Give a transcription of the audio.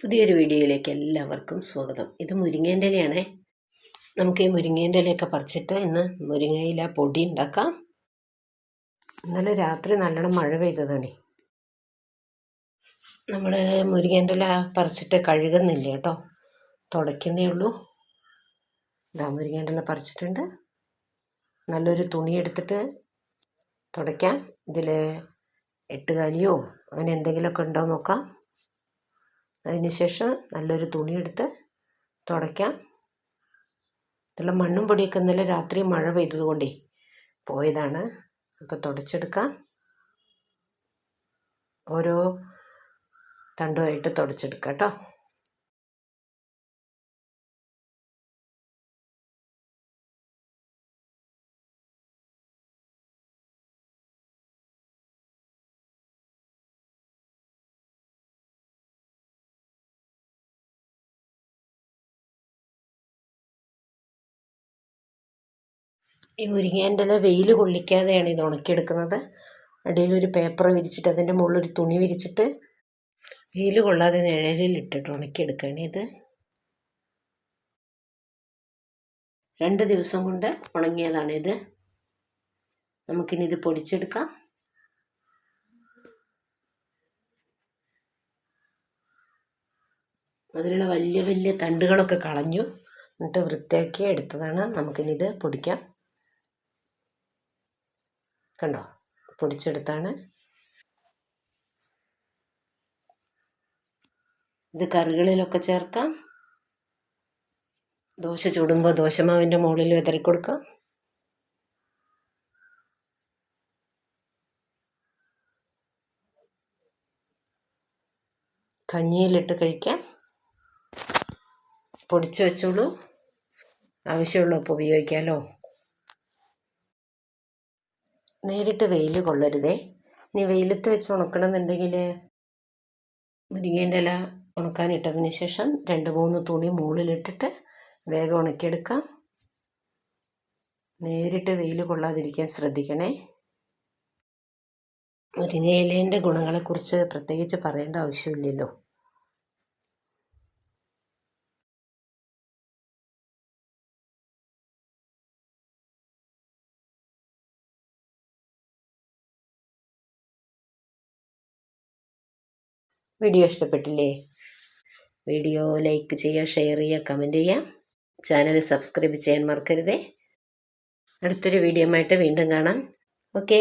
പുതിയൊരു വീഡിയോയിലേക്ക് എല്ലാവർക്കും സ്വാഗതം. ഇത് മുരിങ്ങേന്റെ ഇലയാണേ. നമുക്ക് ഈ മുരിങ്ങേന്റെ ഇലയൊക്കെ പറിച്ചിട്ട് ഇന്ന് മുരിങ്ങയില പൊടി ഉണ്ടാക്കാം. ഇന്നലെ രാത്രി നല്ലോണം മഴ പെയ്തതാണ് നമ്മൾ മുരിങ്ങേന്റെ ഇല പറിച്ചിട്ട് കഴുകുന്നില്ല കേട്ടോ. തുടയ്ക്കുന്നേ ഉള്ളൂ. ഇതാ മുരിങ്ങേന്റെ ഇല പറിച്ചിട്ടുണ്ട്. നല്ലൊരു തുണി എടുത്തിട്ട് തുടയ്ക്കാം. ഇതിൽ എട്ടുകാലിയോ അങ്ങനെ എന്തെങ്കിലുമൊക്കെ ഉണ്ടോ നോക്കാം. അതിനുശേഷം നല്ലൊരു തുണിയെടുത്ത് തുടയ്ക്കാം. നല്ല മണ്ണും പൊടിയൊക്കെ ഇന്നലെ രാത്രി മഴ പെയ്തതുകൊണ്ടേ പോയതാണ്. അപ്പോൾ തുടച്ചെടുക്കാം. ഓരോ തണ്ടുമായിട്ട് തുടച്ചെടുക്കാം കേട്ടോ. ഈ മുരിങ്ങേന്റെ ഇല വെയിൽ കൊള്ളിക്കാതെയാണ് ഇത് ഉണക്കിയെടുക്കുന്നത്. ഒരു പേപ്പർ വിരിച്ചിട്ട് അതിന്റെ മുകളിൽ ഒരു തുണി വിരിച്ചിട്ട് വെയിൽ കൊള്ളാതെ നിഴലിൽ ഇട്ടിട്ട് ഉണക്കിയെടുക്കുകയാണ് ഇത്. രണ്ട് ദിവസം കൊണ്ട് ഉണങ്ങിയതാണിത് നമുക്കിനി ഇത് പൊടിച്ചെടുക്കാം. അതിലുള്ള വലിയ വലിയ തണ്ടുകളൊക്കെ കളഞ്ഞു. എന്നിട്ട് വൃത്തിയാക്കി എടുത്തതാണ്. നമുക്കിനി ഇത് പൊടിക്കാം. കണ്ടോ? പൊടിച്ചെടുത്താണ്. ഇത് കറികളിലൊക്കെ ചേർക്കാം. ദോശ ചൂടുമ്പോൾ ദോശമാവിന്റെ മുകളിൽ വിതറി കൊടുക്കാം കഞ്ഞിയിലിട്ട് കഴിക്കാം. പൊടിച്ചു വെച്ചോളൂ. ആവശ്യമുള്ളപ്പോൾ ഉപയോഗിക്കാമല്ലോ നേരിട്ട് വെയിൽ കൊള്ളരുതേ. ഇനി വെയിലത്ത് വെച്ച് ഉണക്കണമെന്നുണ്ടെങ്കിൽ മുരിങ്ങേന്റെ ഇല ഉണക്കാനിട്ടതിന് ശേഷം രണ്ട് മൂന്ന് തുണി മുകളിലിട്ടിട്ട് വേഗം ഉണക്കിയെടുക്കാം. നേരിട്ട് വെയിൽ കൊള്ളാതിരിക്കാൻ ശ്രദ്ധിക്കണേ. മുരിങ്ങയിലേന്റെ ഗുണങ്ങളെക്കുറിച്ച് പ്രത്യേകിച്ച് പറയേണ്ട ആവശ്യമില്ലല്ലോ. വീഡിയോ ഇഷ്ടപ്പെട്ടില്ലേ? വീഡിയോ ലൈക്ക് ചെയ്യുക ഷെയർ ചെയ്യുക കമന്റ് ചെയ്യുക. ചാനൽ സബ്സ്ക്രൈബ് ചെയ്യാൻ മറക്കരുതേ. അടുത്തൊരു വീഡിയോ ആയിട്ട് വീണ്ടും കാണാം. ഓക്കേ